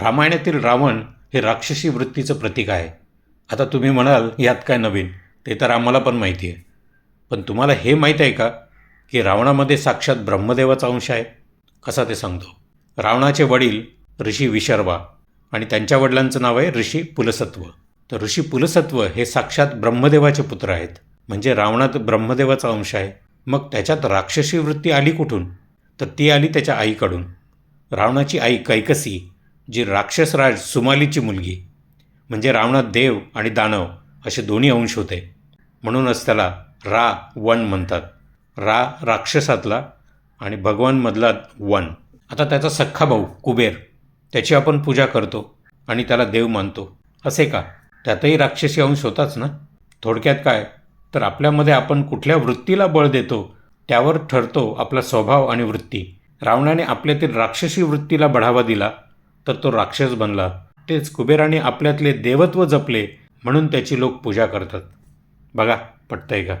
रामायणातील रावण हे राक्षसी वृत्तीचं प्रतीक आहे. आता तुम्ही म्हणाल यात काय नवीन? ते तर आम्हाला पण माहिती आहे पण तुम्हाला हे माहीत आहे का की रावणामध्ये साक्षात ब्रह्मदेवाचा अंश आहे? कसा ते सांगतो? रावणाचे वडील ऋषी विशर्वा आणि त्यांच्या वडिलांचं नाव आहे ऋषी पुलसत्व. तर ऋषी पुलसत्व हे साक्षात ब्रह्मदेवाचे पुत्र आहेत. म्हणजे रावणात ब्रह्मदेवाचा अंश आहे. मग त्याच्यात राक्षसी वृत्ती आली कुठून? तर ती आली त्याच्या आईकडून. रावणाची आई कैकसी जी राक्षसराज सुमालीची मुलगी म्हणजे रावणात देव आणि दानव असे दोन्ही अंश होते. म्हणूनच त्याला रा वन म्हणतात. रा राक्षसातला आणि भगवानमधला वन. आता त्याचा सख्खा भाऊ कुबेर त्याची आपण पूजा करतो आणि त्याला देव मानतो. असे का? त्यातही राक्षसी अंश होताच ना? थोडक्यात काय? तर आपल्यामध्ये आपण कुठल्या वृत्तीला बळ देतो त्यावर ठरतो आपला स्वभाव आणि वृत्ती. रावणाने आपल्यातील राक्षसी वृत्तीला बढावा दिला तर तो राक्षस बनला. तेच कुबेराने आपल्यातले देवत्व जपले म्हणून त्याची लोक पूजा करतात. बघा पटतंय का?